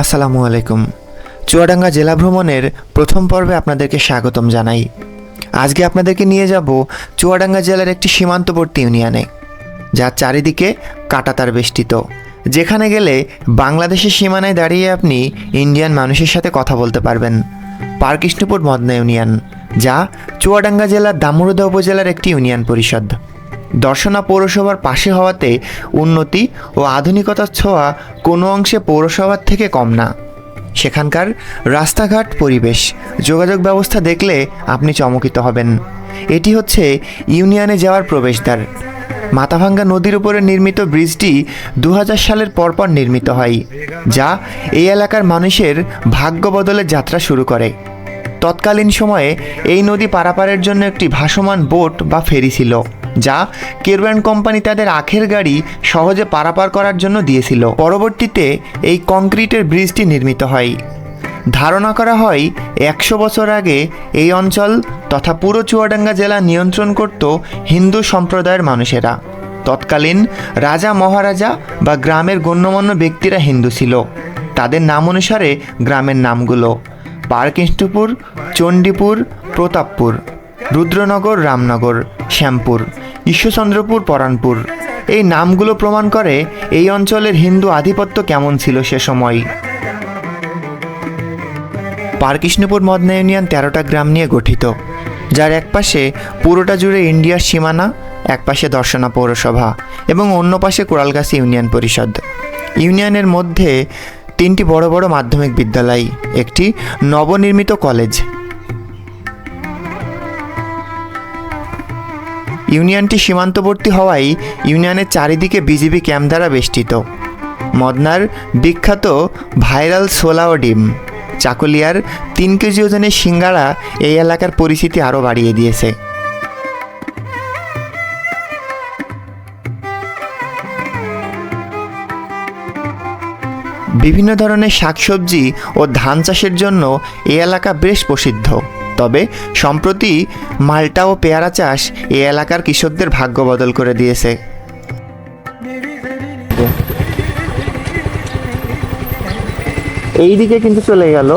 আসসালামু আলাইকুম। চুয়াডাঙ্গা জেলা ভ্রমণের প্রথম পর্বে আপনাদেরকে স্বাগতম জানাই। আজকে আপনাদেরকে নিয়ে যাব চুয়াডাঙ্গা জেলার একটি সীমান্তবর্তী ইউনিয়নে, যার চারিদিকে কাটাতার বেষ্টিত, যেখানে গেলে বাংলাদেশের সীমানায় দাঁড়িয়ে আপনি ইন্ডিয়ান মানুষের সাথে কথা বলতে পারবেন। পার্কৃষ্ণপুর মদনা ইউনিয়ন, যা চুয়াডাঙ্গা জেলার দামুরদা উপজেলার একটি ইউনিয়ন পরিষদ। দর্শনা পৌরসভার পাশে হওয়াতে উন্নতি ও আধুনিকতার ছোঁয়া কোনো অংশে পৌরসভার থেকে কম না। সেখানকার রাস্তাঘাট পরিবেশ, যোগাযোগ ব্যবস্থা দেখলে আপনি চমকিত হবেন। এটি হচ্ছে ইউনিয়নে যাওয়ার প্রবেশদ্বার। মাথাভাঙ্গা নদীর উপরে নির্মিত ব্রিজটি দু হাজার সালের পরপর নির্মিত হয়, যা এই এলাকার মানুষের ভাগ্য বদলের যাত্রা শুরু করে। তৎকালীন সময়ে এই নদী পারাপারের জন্য একটি ভাসমান বোট বা ফেরি ছিল। যা কেরওয়ান কোম্পানি তাদের আখের গাড়ি সহজে পারাপার করার জন্য দিয়েছিল। পরবর্তীতে এই কংক্রিটের ব্রিজটি নির্মিত হয়। ধারণা করা হয়, একশো বছর আগে এই অঞ্চল তথা পুরো চুয়াডাঙ্গা জেলা নিয়ন্ত্রণ করত হিন্দু সম্প্রদায়ের মানুষেরা। তৎকালীন রাজা মহারাজা বা গ্রামের গণ্যমান্য ব্যক্তিরা হিন্দু ছিল। তাদের নাম অনুসারে গ্রামের নামগুলো পার্কৃষ্ণপুর চণ্ডীপুর, প্রতাপপুর, রুদ্রনগর, রামনগর, শ্যামপুর। ঈশ্বরচন্দ্রপুর, পরানপুর। এই নামগুলো প্রমাণ করে এই অঞ্চলের হিন্দু আধিপত্য কেমন ছিল সে সময়। পার্কৃষ্ণপুর মদনা ইউনিয়ন তেরোটা গ্রাম নিয়ে গঠিত, যার এক পাশে পুরোটা জুড়ে ইন্ডিয়ার সীমানা এক পাশে দর্শনা পৌরসভা এবং অন্য পাশে কোড়ালগাছি ইউনিয়ন পরিষদ। ইউনিয়নের মধ্যে তিনটি বড় বড় মাধ্যমিক বিদ্যালয়, একটি নবনির্মিত কলেজ ইউনিয়নটি সীমান্তবর্তী হওয়ায় ইউনিয়নের চারিদিকে বিজিবি ক্যাম্প দ্বারা বেষ্টিত। মদনার বিখ্যাত ভাইরাল সোলাও ডিম। চাকুলিয়ার তিন কেজি ওজনের সিঙ্গারা এই এলাকার পরিচিতি আরও বাড়িয়ে দিয়েছে। বিভিন্ন ধরনের শাকসবজি ও ধান চাষের জন্য এই এলাকা বেশ প্রসিদ্ধ। তবে সম্প্রতি মাল্টা ও পেয়ারা চাষ এই এলাকার কৃষকদের ভাগ্য বদল করে দিয়েছে। এই দিকে কিন্তু চলে গেল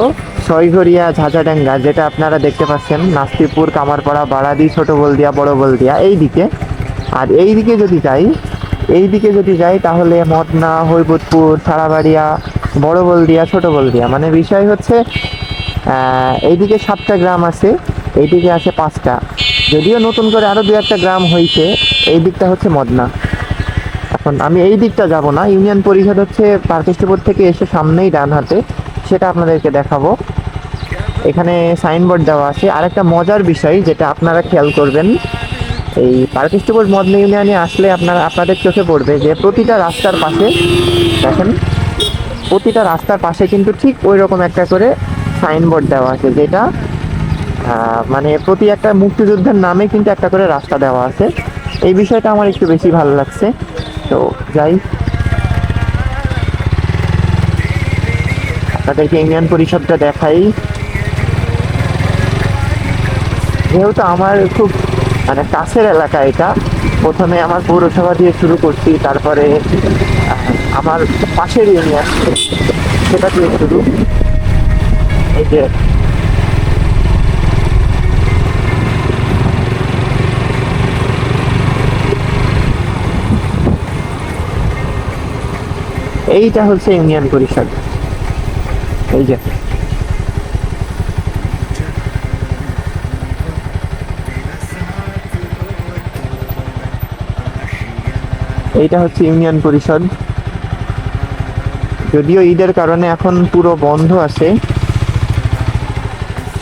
ছয়ঘরিয়া ঝাঁঝাডাঙ্গা, যেটা আপনারা দেখতে পাচ্ছেন, নাস্তিপুর, কামারপাড়া বাড়াদি ছোট বলদিয়া, বড় বলদিয়া এই দিকে আর এই দিকে যদি যাই এই দিকে যদি যাই, তাহলে মদনা, হৈবতপুর, সারাবাড়িয়া, বড় বলদিয়া, ছোট বলদিয়া মানে বিষয় হচ্ছে এইদিকে সাতটা গ্রাম আছে, এইদিকে আছে পাঁচটা। যদিও নতুন করে আরও দু একটা গ্রাম হয়েছে এই দিকটা হচ্ছে মদনা। এখন আমি এই দিকটা যাব না, ইউনিয়ন পরিষদ হচ্ছে পার্কেষ্টপুর থেকে এসে সামনেই ডান হাতে, সেটা আপনাদেরকে দেখাবো। এখানে সাইনবোর্ড দেওয়া আছে। আরেকটা মজার বিষয় যেটা আপনারা খেয়াল করবেন, এই পার্কেষ্টপুর মদনা ইউনিয়নে আসলে আপনারা আপনাদের চোখে পড়বে যে প্রতিটা রাস্তার পাশে, দেখেন, প্রতিটা রাস্তার পাশে কিন্তু ঠিক ওই রকম একটা করে সাইনবোর্ড দেওয়া আছে, যেটা মানে প্রতি একটা মুক্তিযুদ্ধের নামে কিন্তু একটা করে রাস্তা দেওয়া আছে। এই বিষয়টা আমার একটু বেশি ভালো লাগছে। তো যাই। আপনাদেরকে ইউনিয়ন পরিষদটা দেখাই। যেহেতু আমার খুব মানে কাছের এলাকা এটা, প্রথমে আমার পৌরসভা দিয়ে শুরু করছি, তারপরে আমার পাশের ইউনিয়ন, সেটা দিয়ে শুরু। এইটা হচ্ছে ইউনিয়ন পরিষদ। এই যে। এইটা হচ্ছে ইউনিয়ন পরিষদ। যদিও ঈদের কারণে এখন পুরো বন্ধ আছে।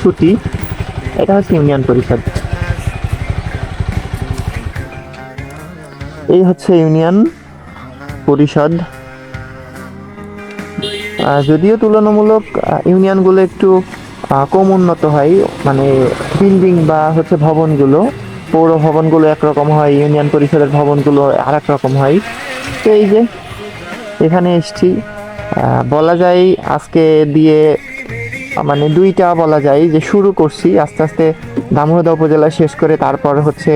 ছুটি এটা হচ্ছে ইউনিয়ন পরিষদ। এই হচ্ছে ইউনিয়ন পরিষদ। যদিও তুলনামূলক ইউনিয়নগুলো একটু কম উন্নত হয় মানে বিল্ডিং বা হচ্ছে ভবনগুলো, পৌর ভবনগুলো একরকম হয়, ইউনিয়ন পরিষদের ভবনগুলো আর এক রকম হয়। তো এই যে এখানে এসছি। বলা যায় আজকে দিয়ে মানে দুইটা বলা যায়, যে শুরু করছি, আস্তে আস্তে দামোহদা উপজেলা শেষ করে তারপর হচ্ছে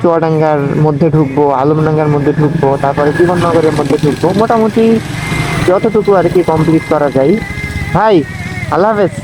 চুয়াডাঙ্গার মধ্যে ঢুকবো, আলমডাঙ্গার মধ্যে ঢুকবো, তারপরে জীবননগরের মধ্যে ঢুকবো। মোটামুটি যতটুকু আর কি কমপ্লিট করা যায়। ভাই, আল্লাহ হাফেজ।